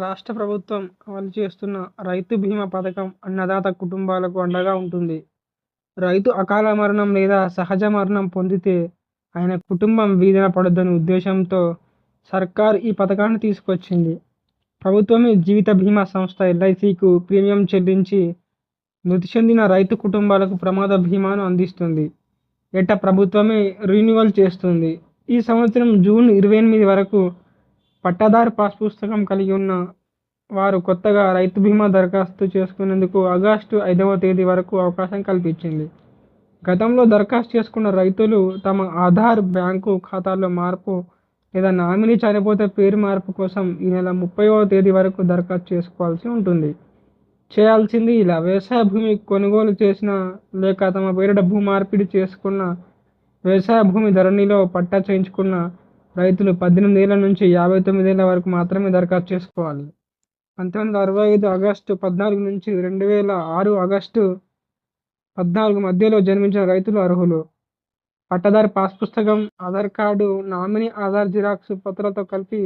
రాష్ట్ర ప్రభుత్వం అమలు చేస్తున్న రైతు బీమా పథకం అన్నదాత కుటుంబాలకు అండగా ఉంటుంది. రైతు అకాల మరణం లేదా సహజ మరణం పొందితే ఆయన కుటుంబం వీధిన పడద్దని ఉద్దేశంతో సర్కార్ ఈ పథకాన్ని తీసుకొచ్చింది. ప్రభుత్వమే జీవిత బీమా సంస్థ ఎల్ఐసికు ప్రీమియం చెల్లించి మృతి చెందిన రైతు కుటుంబాలకు ప్రమాద బీమాను అందిస్తుంది. ఏటా ప్రభుత్వమే రీన్యువల్ చేస్తుంది. ఈ సంవత్సరం జూన్ ఇరవై ఎనిమిది వరకు పట్టాదారు పాస్ పుస్తకం కలిగి ఉన్న వారు కొత్తగా రైతు బీమా దరఖాస్తు చేసుకునేందుకు ఆగస్టు ఐదవ తేదీ వరకు అవకాశం కల్పించింది. గతంలో దరఖాస్తు చేసుకున్న రైతులు తమ ఆధార్, బ్యాంకు ఖాతాల్లో మార్పు లేదా నామినీ చనిపోతే పేరు మార్పు కోసం ఈ నెల ముప్పైవ తేదీ వరకు దరఖాస్తు చేసుకోవాల్సి ఉంటుంది. చేయాల్సింది ఇలా వ్యవసాయ భూమి కొనుగోలు చేసిన లేక తమ పేరిట భూ మార్పిడి చేసుకున్న, వ్యవసాయ భూమి ధరణిలో పట్టా చేయించుకున్న రైతులు పద్దెనిమిది ఏళ్ళ నుంచి యాభై తొమ్మిదేళ్ళ వరకు మాత్రమే దరఖాస్తు చేసుకోవాలి. పంతొమ్మిది వందల అరవై ఐదు ఆగస్టు పద్నాలుగు నుంచి రెండు వేల ఆరు ఆగస్టు పద్నాలుగు మధ్యలో జన్మించిన రైతులు అర్హులు. పట్టదారి పాస్ పుస్తకం, Aadhaar card, nominee Aadhaar Xerox పత్రాలతో కలిపి